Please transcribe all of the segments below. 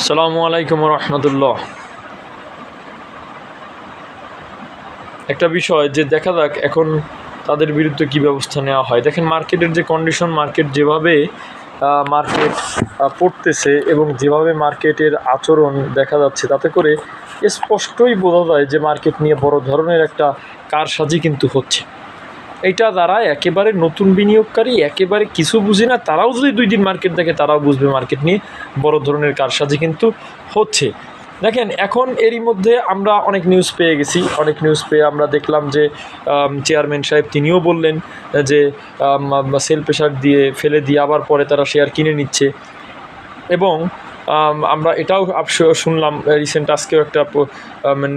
আসসালামু আলাইকুম রহমতুল্লাহ। একটা বিষয় যে দেখা যাক এখন তাদের বিরুদ্ধে কী ব্যবস্থা নেওয়া হয়। দেখেন মার্কেটের যে কন্ডিশন মার্কেট যেভাবে মার্কেট পড়তেছে এবং যেভাবে মার্কেটের আচরণ দেখা যাচ্ছে, তাতে করে স্পষ্টই বোঝা যায় যে মার্কেট নিয়ে বড় ধরনের একটা কারসাজি কিন্তু হচ্ছে। এইটা যারা একেবারে নতুন বিনিয়োগকারী একেবারে কিছু বুঝি না, তারাও যদি দুই দিন মার্কেট দেখে, তারাও বুঝবে মার্কেট নিয়ে বড় ধরনের কারসাজি কিন্তু হচ্ছে। দেখেন, এখন এরই মধ্যে আমরা অনেক নিউজ পেয়ে গেছি। অনেক নিউজ পেয়ে আমরা দেখলাম যে চেয়ারম্যান সাহেব তিনিও বললেন যে সেল প্রেশার দিয়ে, ফেলে দিয়ে আবার পরে তারা শেয়ার কিনে নিচ্ছে। এবং আমরা এটাও শুনলাম রিসেন্ট আজকেও একটা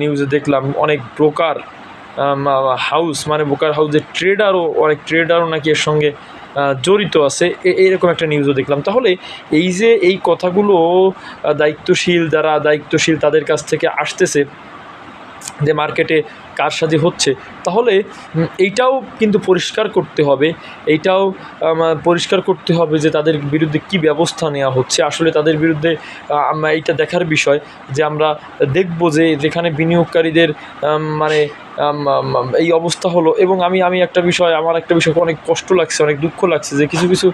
নিউজে দেখলাম, অনেক ব্রোকার হাউস মানে বোকার হাউসের ট্রেডারও অনেক ট্রেডারও নাকি এর সঙ্গে জড়িত আছে। এরকম একটা নিউজও দেখলাম। তাহলে এই যে এই কথাগুলো দায়িত্বশীল যারা দায়িত্বশীল তাদের কাছ থেকে আসতেছে যে মার্কেটে কার কারসাজি হচ্ছে তাহলে এইটাও কিন্তু পরিষ্কার করতে হবে। এইটাও পরিষ্কার করতে হবে যে তাদের বিরুদ্ধে কি ব্যবস্থা নেওয়া হচ্ছে। আসলে তাদের বিরুদ্ধে এইটা দেখার বিষয় যে আমরা দেখব যে যেখানে বিনিয়োগকারীদের মানে এই অবস্থা হলো এবং আমি আমি একটা বিষয় আমার একটা বিষয় অনেক কষ্ট লাগছে অনেক দুঃখ লাগছে যে কিছু কিছু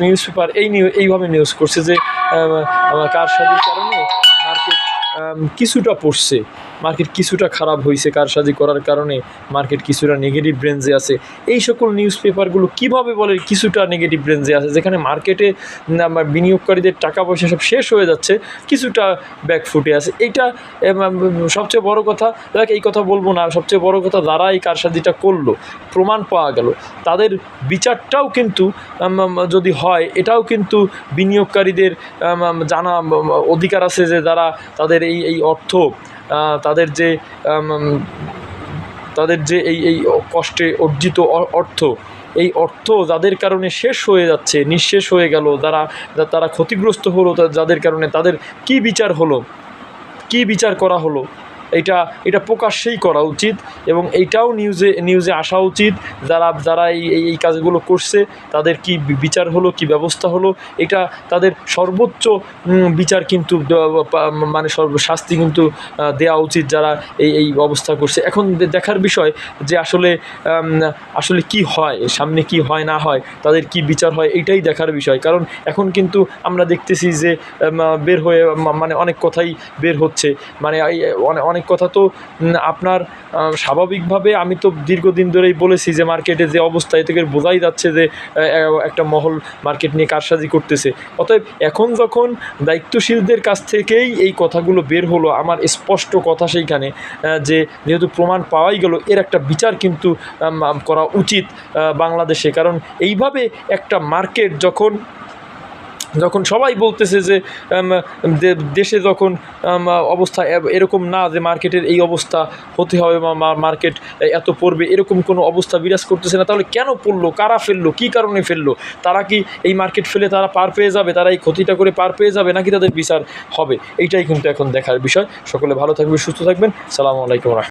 নিউজ পেপার এই নিউ এইভাবে নিউজ করছে যে আম, কারসাজির কারণে কিছুটা পড়ছে। মার্কেট কিছুটা খারাপ হয়েছে কারসাজি করার কারণে মার্কেট কিছুটা নেগেটিভ রেঞ্জে আছে। এই সকল নিউজ পেপারগুলো কীভাবে বলে কিছুটা নেগেটিভ রেঞ্জে আছে? যেখানে মার্কেটে বিনিয়োগকারীদের টাকা পয়সা সব শেষ হয়ে যাচ্ছে, কিছুটা ব্যাক ফুটে আছে। এইটা সবচেয়ে বড় কথা, দেখ, এই কথা বলব না, সবচেয়ে বড় কথা যারা এই কারসাজিটা করল, প্রমাণ পাওয়া গেল। তাদের বিচারটাও কিন্তু যদি হয়, এটাও কিন্তু বিনিয়োগকারীদের জানা অধিকার আছে যে যারা তাদের এই এই অর্থ তাদের যে তাদের যে এই এই কষ্টে অর্জিত অর্থ, এই অর্থ যাদের কারণে শেষ হয়ে যাচ্ছে, নিঃশেষ হয়ে গেল, যারা তারা ক্ষতিগ্রস্ত হলো যাদের কারণে তাদের কি বিচার হলো? কি বিচার করা হলো? এটা এটা প্রকাশ্যেই করা উচিত এবং এইটাও নিউজে নিউজে আসা উচিত। যারা যারা এই, এই- কাজগুলো করছে, তাদের কি বিচার হলো, কি ব্যবস্থা হলো, এটা তাদের সর্বোচ্চ বিচার কিন্তু মানে সর্ব, শাস্তি কিন্তু দেওয়া উচিত যারা এই এই অবস্থা করছে। এখন দেখার বিষয় যে আসলে আসলে কি হয়, সামনে কি হয়, না হয়, তাদের কি বিচার হয় এটাই দেখার বিষয়। কারণ এখন কিন্তু আমরা দেখতেছি যে বের হয়ে মানে অনেক কথাই বের হচ্ছে। মানে অনেক অনেক কথা তো আপনার স্বাভাবিকভাবে আমি তো দীর্ঘদিন ধরেই বলেছি যে মার্কেটে যে অবস্থা, এ বোঝাই যাচ্ছে যে একটা মহল মার্কেট নিয়ে কারসাজি করতেছে। অতএব এখন যখন দায়িত্বশীলদের কাছ থেকেই এই কথাগুলো বের হলো, আমার স্পষ্ট কথা সেইখানে যে যেহেতু প্রমাণ পাওয়াই গেল, এর একটা বিচার কিন্তু করা উচিত বাংলাদেশে। কারণ এইভাবে একটা মার্কেট যখন যখন সবাই বলতেছে যে দেশে যখন অবস্থা এরকম না যে মার্কেটের এই অবস্থা হতে হবে বা মার্কেট এত পড়বে, এরকম কোনো অবস্থা বিরাজ করতেছে না, তাহলে কেন পড়ল? কারা ফেলল? কী কারণে ফেলল? তারা কি এই মার্কেট ফেলে তারা পার পেয়ে যাবে? তারা এই ক্ষতিটা করে পার পেয়ে যাবে? নাকি তাদের বিচার হবে? এইটাই কিন্তু এখন দেখার বিষয়। সকলে ভালো থাকবে সুস্থ থাকবেন। সালামু আলাইকুম